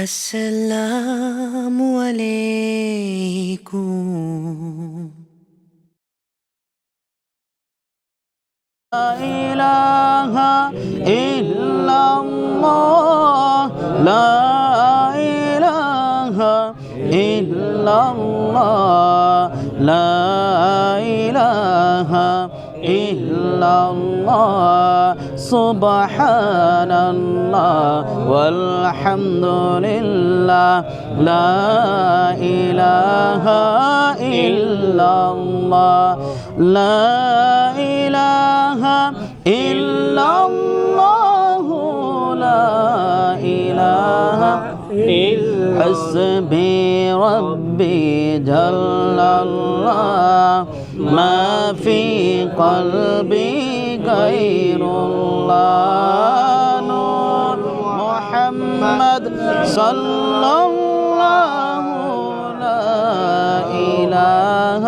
আসসালামু আলাইকুম। ইলাহা ইল্লাল্লাহ লা ইলাহা ইল্লাল্লাহ লা ইলাহা إلا الله سبحان الله والحمد لله لا إله إلا الله لا إله إلا الله لا إله إلا حسبي ربي جل الله ما في قلبي غير الله. نور محمد صلى الله لا إله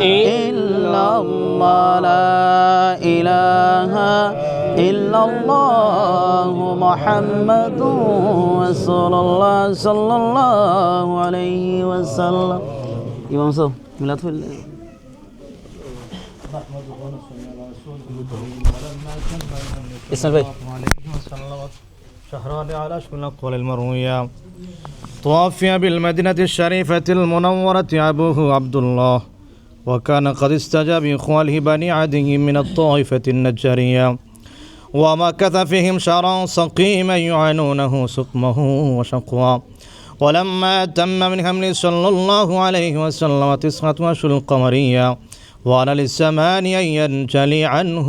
إلا الله لا إله إلا الله محمد رسول الله صلى الله عليه وسلم. إمام ميلاد في اسم البيت. شهران على شمل القول المروية. توفي بالمدينة الشريفة المنورة أبوه عبد الله. وكان قد استجاب إخواله بني عدي من الطائفة النجارية ومكث فيهم شهرا سقيما يعانونه سقمه وشقوا ولما تم من حمل صلى الله عليه وسلم تسعة أشهر القمرية وأنا للزمان أن ينجلي عنه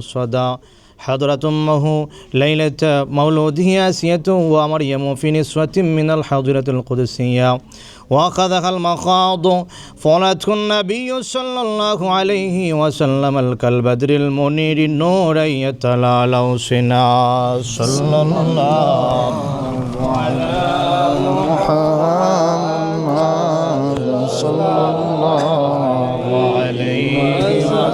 صدى. حضرت أمه ليلة مولوده آسية ومريم في نسوة من الحضرة القدسية. وأخذها المخاض فولته النبي صلى الله عليه وسلم الكالبدر المنير النور يتلالو سنا. صلى الله على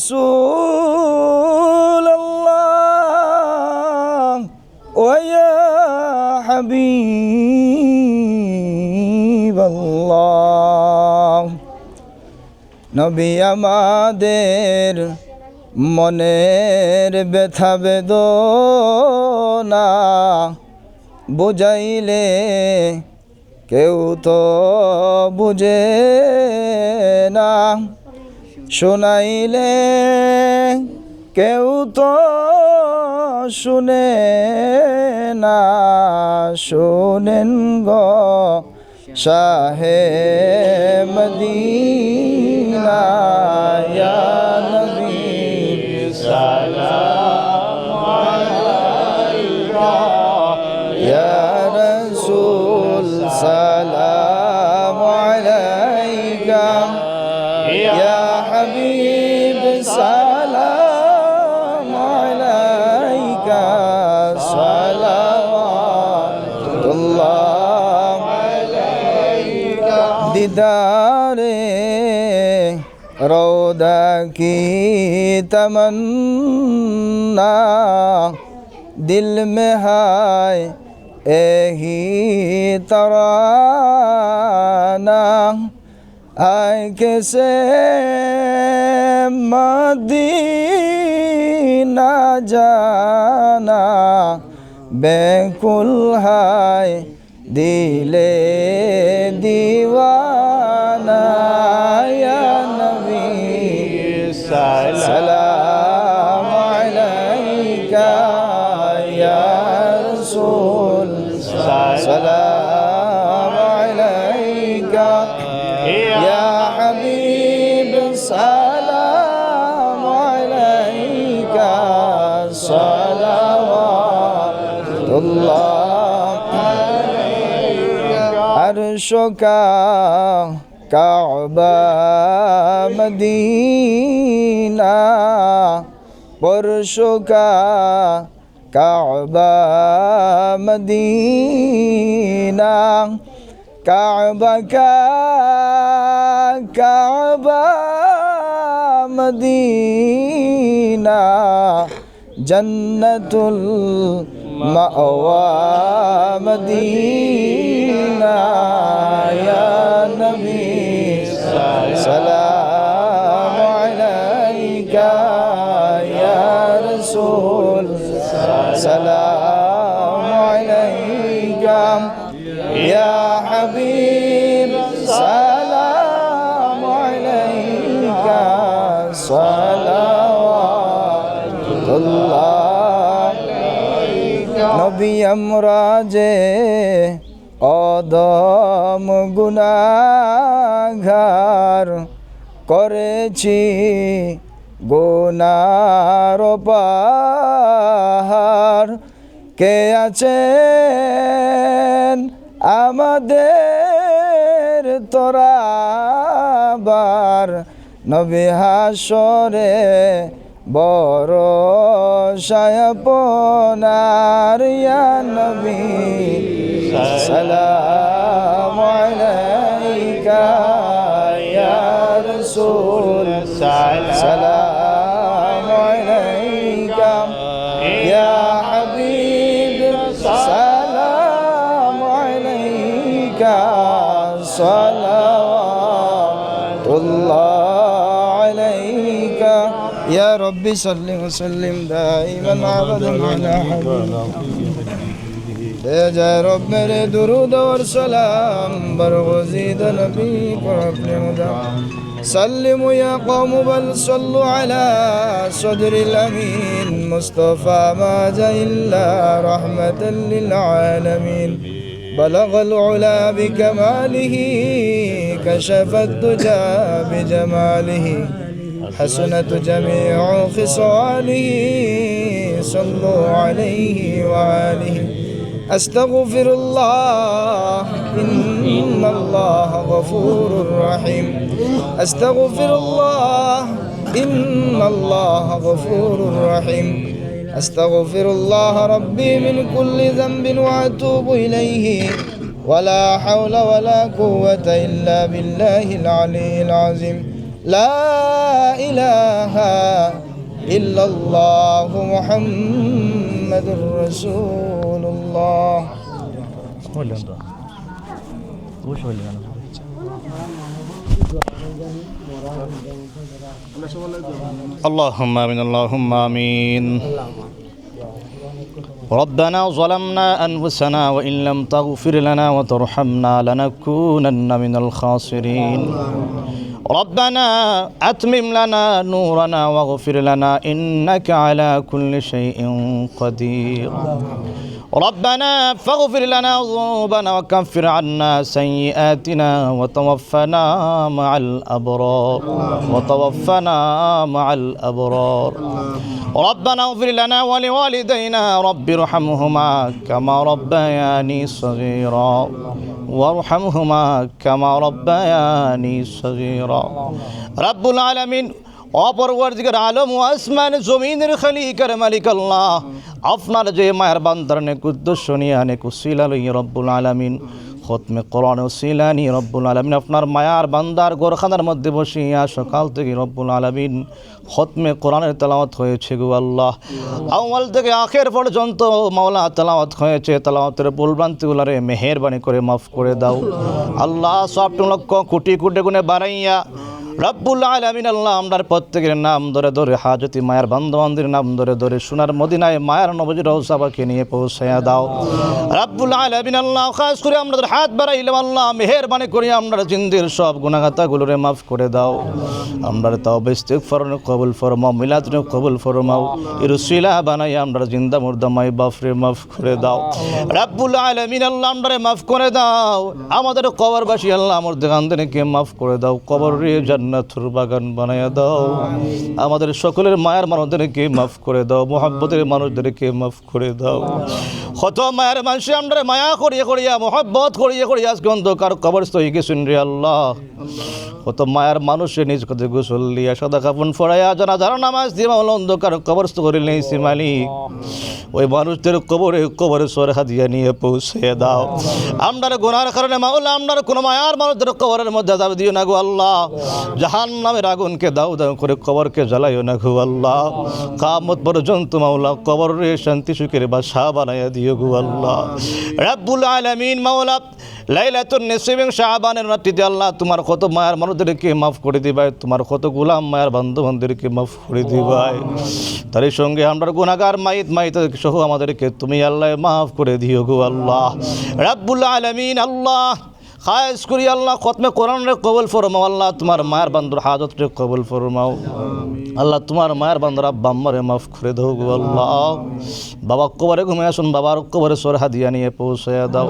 رسول الله ويا حبيب الله নবী আমাদের মনের ব্যথা বেদনা বুঝাইলে কেউ তো বুঝে না শোনাইলে কেউ তো শুনে না শোনেন গ শাহে মদিনা দিদারে রৌদ কি দিল মে হায় এহি তর আয় কেসে মদিনা জানা বেকুল হায় দিলে দিওয়ানা। আরশকা Kaaba Medina পরশকা Kaaba Medina Kaaba Kaaba Medina জন্নতুল مأوى مدينة يا نبي. سلام عليك يا رسول. سلام عليك يا حبيب. سلام عليك. صلوات الله নবী আমরা যে অদম গুনাঘার করেছি গুনার পাহাড়। কে আছেন আমাদের তোরাবার? নবী হাসরে বড় সায়পনার নবী সালাম আলাইকা رب صل وسلم دائما ابدا على حبيبك جائے رب میرے درود اور سلام برغزید نبی پر سلموا يا قوم بل صلوا على صدر الأمين. مصطفى ما جاء إلا رحمة للعالمين. بلغ العلا بكماله كشف الدجى بجماله. حسنت جميع خصاله صلوا عليه وآله. أستغفر الله إن الله غفور رحيم. أستغفر الله إن الله غفور رحيم. أستغفر الله ربي من كل ذنب وأتوب إليه. ولا حول ولا قوة إلا بالله العلي العظيم. لا إله إلا الله محمد رسول الله اللهم آمين اللهم آمين ربنا ظلمنا أنفسنا وإن لم تغفر لنا وترحمنا لنكونن من الخاسرين ربنا أتمم لنا نورنا واغفر لنا إنك على كل شيء قدير. ربنا فاغفر لنا ذنوبنا وكفر عنا سيئاتنا وتوفنا مع الأبرار. وتوفنا مع الأبرار. ربنا اغفر لنا ولوالدينا رب ارحمهما كما ربياني صغيرا. وارحمهما كما ربياني صغيرا. করা রাব্বুল আলমিন অপরবর্তীকার আলম আসমান জমিনের খালিকার মালিক আল্লাহ। আপনার যে মায়ের বান্দার নেক উদ্দেশ্য নিয়ে আনে কুশিল আলম রব্বুল আলমিন। খতমে কোরআনে সিলানি রব্বুল আলমিন আপনার মায়ার বান্দার গোরখানার মধ্যে বসিয়া সকাল থেকে রব্বুল আলমিন খতমে কোরআনের তেলাওয়াত হয়েছে গো আল্লাহ। আউয়াল থেকে আখের পর্যন্ত মাওলা তেলাওয়াত হয়েছে, তেলাওয়াতের উলারে মেহেরবানি করে মাফ করে দাও। আল্লাহ সব লক্ষ কোটি কোটি গুণে বাড়াইয়া রব্বুল আলমিন আল্লাহ আমরার প্রত্যেকের নাম ধরে ধরে হাজতি মায়ের বান্ধবান্ধীর নাম ধরে ধরে সোনার মদিনায় মায়ের নবজির রৌসাবাকে নিয়ে পৌঁছাইয়া দাও। রব্বুল আলমিন আল্লাহ, খাস করে আমাদের হাত বাড়াইলাম আল্লাহ, মেহেরবানি করি আমরা জিন্দির সব গুণাগাতাগুলোরে মাফ করে দাও। আমরা তাও বেস্তিক ফরন কবুল ফরমাও, মিলাদ কবুল ফরমাও, ইরুসিলা বানাই আমরা জিন্দা মুর্দামাই বাফরে মাফ করে দাও। রব্বুল আলমিন আল্লাহ আমরা মাফ করে দাও। আমাদের কবরবাসী আল্লাহ আমার দেখান মাফ করে দাও। কবর জান্নাতুর বাগান বানায়া দাও। আমাদের সকলের মায়ের মানুষদেরকে মাফ করে দাও। মোহাব্বতের মানুষদেরকে মাফ করে দাও। কত মায়ের মানুষ আমরা মায়া করিয়া করিয়া, মোহাব্বত করিয়া করিয়া আজকে অন্ধকার কবরস্থ হয়ে গেছেন রে আল্লাহ। কত মায়ের মানুষের নিজ কথা গোসল দিয়া সদা কাপন ফড়াইয়া জানা জানা নামাজ দিয়ে মামলা অন্ধকার কবরস্থ করে নিয়েছি মালিক। ওই মানুষদের কবরে কবরে সরে হাতিয়া নিয়ে পৌঁছে দাও। আপনার গোনার কারণে মাওলা আপনার কোনো মায়ার মানুষদের কবরের মধ্যে যাবে দিও না গো আল্লাহ। জাহান নামের আগুনকে দাও দাও করে কবরকে জ্বালাইও না গো আল্লাহ। কামত পর্যন্ত মাওলা কবরে শান্তি, সুখের বাসা বানাইয়া দিও গো আল্লাহ। রাব্বুল আলামিন মাওলা, লাইলাতুন নিসিবিং শাহবানের রাত্রিতে আল্লাহ তোমার কত মায়ের মানুষদেরকে মাফ করে দিবাই, তোমার কত গোলাম মায়ের বান্ধবদেরকে মাফ করে দিবাই। তার সঙ্গে আমরা গুনাগার মাইত মাইত সহ আমাদেরকে তুমি আল্লাহ মাফ করে দিও গো আল্লাহ। রাব্বুল আলামিন আল্লাহ খায়স করি আল্লাহ খতমে কোরআন রে কবুল ফরমাও। আল্লাহ তোমার মায়ের বান্ধব হাজত রে কবুল ফরমাও। আল্লাহ তোমার মায়ের বান্ধব আব্বা আম্মারে মাফ করে দাও গো আল্লাহ। বাবা কবরে ঘুমিয়ে আসুন বাবার কবরে সোর হাদিয়া নিয়ে পৌঁছাইয়া দাও।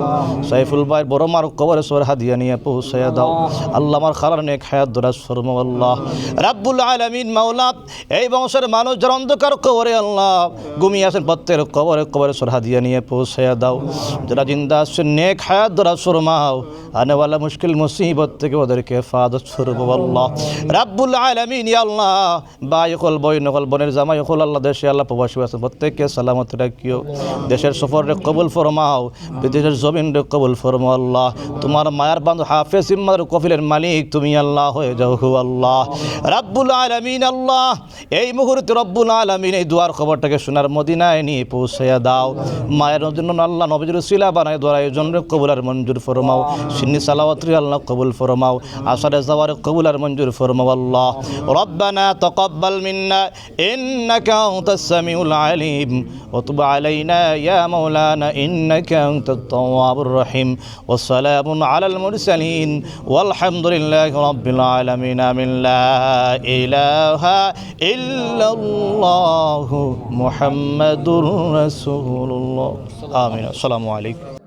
সাইফুল ভাই বড় মার কবরে সোর হাদিয়া নিয়ে পৌঁছাইয়া দাও। আল্লাহ। আমার খালার নেক হায়াত দরাজ ফরমাও আল্লাহ। রাব্বুল আলামিন মাওলাত এই বংশের মানুষ যারা অন্ধকার কবরে আল্লাহ। ঘুমিয়ে আসেন প্রত্যেকের কবরে কবরে সোর হাদিয়া নিয়ে পৌঁছাইয়া দাও। যারা জিন্দা আসছেন নেক হায়াত দরাজ ফরমাও। আনেওয়ালা মুশকিল মুসিবত থেকে ওদেরকে হেফাজত করব আল্লাহ। রাব্বুল আলামিন আল্লাহ। ভাই হল বই নকল বোনের জামাই হল আল্লাহ দেশে আল্লাহ প্রবাসী আছেন। প্রত্যেককে সালামত রাখিও। দেশের সফর কবুল ফরমাও, বিদেশের জমিন রে কবুল ফরমাও আল্লাহ। তোমার মায়ার বান্ধব হাফেজ ইম্মার কফিলের মালিক, তুমি আল্লাহ হয়ে যাও হু আল্লাহ। রাব্বুল আলামিন, আল্লাহ। এই মুহূর্তে রব্বুল আলামিন এই দুয়ার খবরটাকে সোনার মদিনায় নিয়ে পৌঁছাইয়া দাও। মায়ের জন্য আল্লাহ নবজুর শিলা বানায়, দোয়ার আয়োজন রে কবুল আর মঞ্জুর ফরমাও। আপনি সালাওয়াতুল আল্লাহ কবুল ফরমাও, আসারে যাওয়ার কবুল আর মঞ্জুর ফরমাও আল্লাহ। রব্বানা তাকাব্বাল মিন্না, ইন্নাকা আনতাস সামিউল আলিম, ওয়া তুব আলাইনা ইয়া মাওলানা, ইন্নাকা আনতাত তাওয়াবুর রহিম, ওয়া সালামুন আলাল মুরসালিন ওয়াল হামদুলিল্লাহি রাব্বিল আলামিন, আমিন, লা ইলাহা ইল্লাল্লাহু মুহাম্মাদুর রাসূলুল্লাহ। আমিন, আসসালামু আলাইকুম।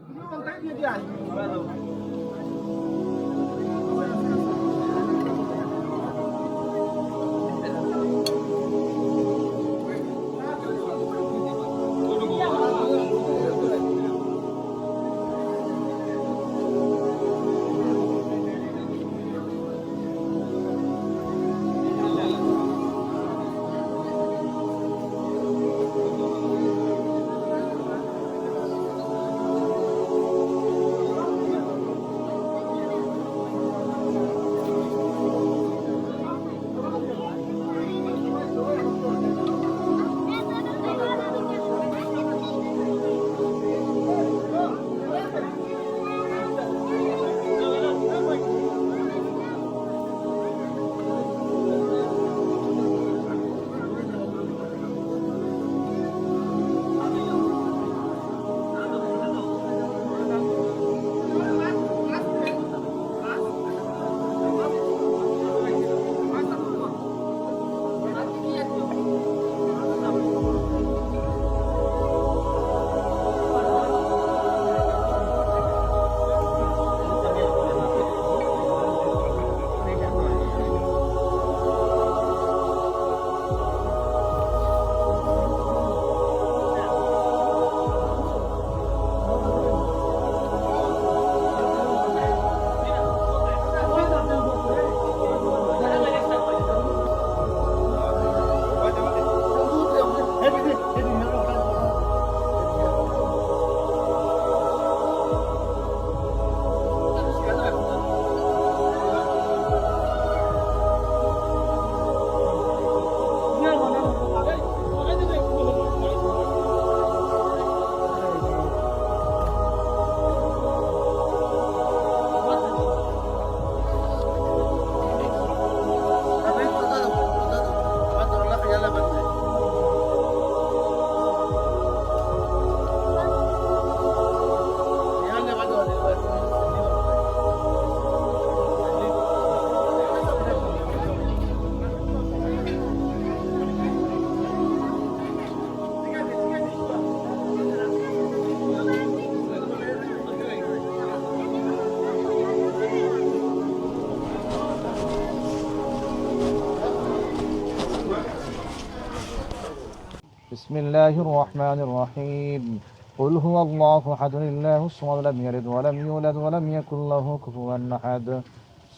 بسم الله الرحمن الرحيم. قل هو الله أحد الله الصمد لم يلد ولم يولد ولم يكن له كفوا أحد.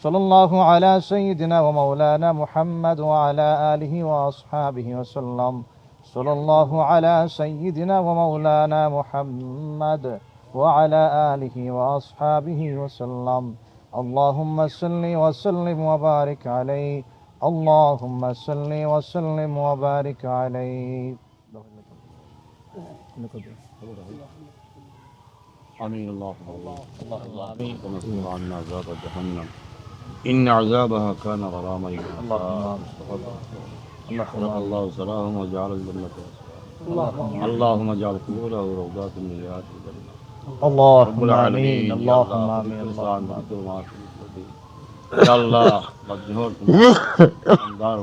صلى الله على سيدنا ومولانا محمد وعلى آله وأصحابه وسلم. صلى الله على سيدنا ومولانا محمد وعلى آله وأصحابه وسلم. اللهم صل وسلم وبارك عليه. اللهم صل وسلم وبارك عليه. آمين. اللهم الله الله آمين. اللهم عنا عذاب جهنم. إن عذابها كان غراما. اللهم امين الله سلام وجعل الجنة اللهم اجعل قبوله روضات من رياض الجنه اللهم آمين. اللهم آمين. اللهم آمين. اللهم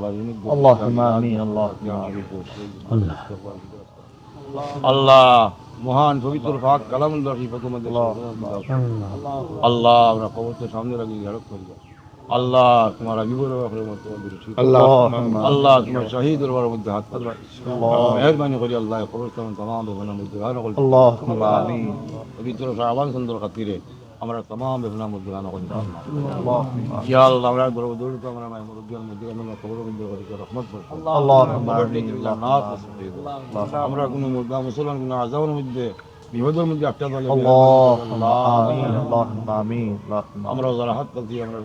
آمين. اللهم آمين. اللهم امين আল্লাহ। মহান পবিত্র ফাঁক কালামুল্লাহ ফতুমাদের আল্লাহ। আমরা কবরকে সামনে রাখি ঝাড়ক করি। আল্লাহ তোমার হাবিবুর আল্লাহ। আল্লাহ তোমার শাহিদ দরবার মধ্যে হাত পাতবা মেহরবানি করি আল্লাহ কবর তোমার তমাম ভগবানের মধ্যে আল্লাহ পবিত্র শাহবান সুন্দর খাতিরে। আমরা তমাম বেদনা মুদ্রানো করি ইয়া আল্লাহ আমরা গরব দৌড় তো আমরা মায়ের মুরব্বী মুদ্রা আমরা কবর বিন্দ করি রহমত আল্লাহ আমরা কোনো মুদ্রা মুসলমান কোনো আজাবের মধ্যে بوجه المدعي احتضن اللهم آمين اللهم آمين اللهم أمر زرحت قضي أمر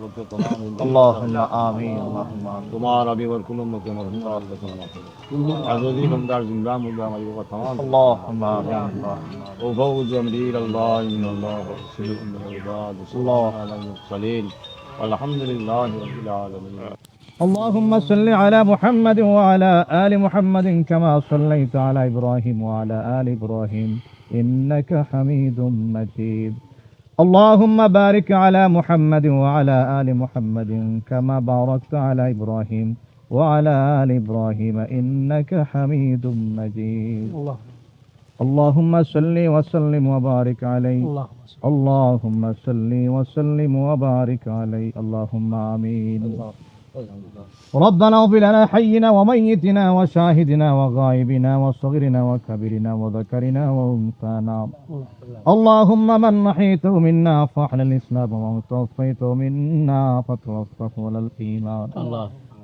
اللهم آمين اللهم آمين. تمہارا بھی اور کلوں کے مرحمت اللہ کے مرحمت عزیزی بندار زندہ مولا ہماری کو تمام اللهم آمين اللهم وفوز أمر الله ان الله رسول من عباد الله. المرسلين. والحمد لله رب العالمين. اللهم صل على محمد وعلى آل محمد كما صليت على إبراهيم وعلى آل إبراهيم. إنك حميد مجيد. اللهم بارك على محمد وعلى آل محمد كما باركت على إبراهيم وعلى آل إبراهيم إنك حميد مجيد. اللهم صل وسلم وبارك عليه اللهم صل وسلم وبارك عليه اللهم آمين. ربنا اغفر لنا حينا وميتنا وشاهدنا وغائبنا وصغرنا وكبرنا وذكرنا وانثانا. اللهم من نحيته منا فاحل الإسلام ومن توفيته منا فتوفه على الإيمان.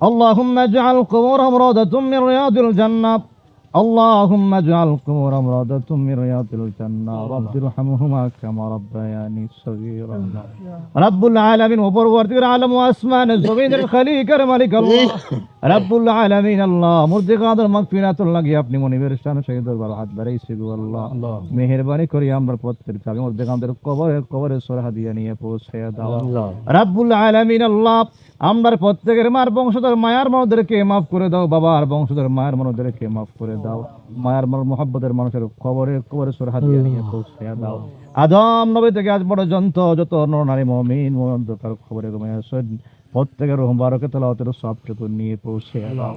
اللهم اجعل قبورهم روضة من رياض الجنة. اللهم اجعل قبورهم روضة من رياض الجنة رب ارحمهما كما ربياني صغيرا رب العالمين وبرورتك العالم واسمان الزبين الخليق الملك الله رب العالمين الله مرد قادر مغفرات الله কি আপনি মনিবের শান শহীদ দরবার হাত বাড়াইছি গো আল্লাহ মেহেরবানি করে আমরা প্রত্যেক চাবি মধ্যে আমাদের কবরে কবরে সরহা দিয়ে নিয়ে পৌঁছে দাও রাব্বুল আলামিন আল্লাহ আমরার প্রত্যেকের মার বংশধর মায়ার মনদেরকে মাফ করে দাও বাবার বংশধর মায়ের মনদেরকে মাফ করে দাও মায়ার মন মোহাব্বতের মানুষের খবরে কবরে সরহা দিয়ে নিয়ে পৌঁছে দাও। আদম নবী থেকে আজ পর্যন্ত যত নর মমিন মন্তকার খবরে ঘুমিয়ে আসেন। প্রত্যেকের রহমবারকে তেলাওয়াতের সবটুকু নিয়ে পৌঁছে দাও।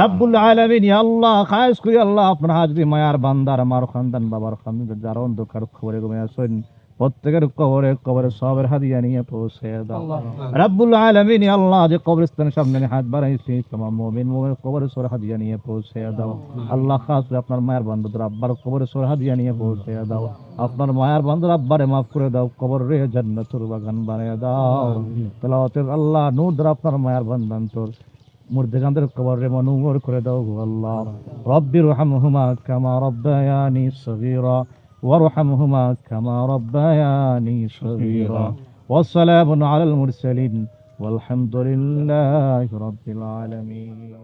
রাব্বুল আলামিন ইয়া আল্লাহ খায়স করি আল্লাহ আপনার হাজরি মায়ার বান্দার আমার খানদান বাবার খানদান যারা অন্ধকার খবরে গমে আসেন। প্রত্যেকের কবরে কবরে সবের হাদিয়া নিয়ে পৌঁছে দাও। রাব্বুল আলামিন আল্লাহ যে কবরস্থানের সামনে হাত বাড়াইছি তোমার মুমিন মুমিন কবরে সর হাদিয়া নিয়ে পৌঁছে দাও। আল্লাহ খাস আপনার মায়ের বান্ধবদের আব্বার কবরে সর হাদিয়া নিয়ে পৌঁছে দাও। আপনার মায়ের বান্ধব আব্বারে মাফ করে দাও কবর রে জান্নাতুর বাগান বানিয়ে দাও। তেলাওয়াতের আল্লাহ নূর আপনার মায়ের বান্দান তোর মুর্দেগানদের কবর রে মনুমর করে দাও আল্লাহ। রব্বির রহমহুমা কামা রব্বায়ানি সগীরা। وارحمهما كما ربياني صغيرا. والسلام على المرسلين والحمد لله رب العالمين.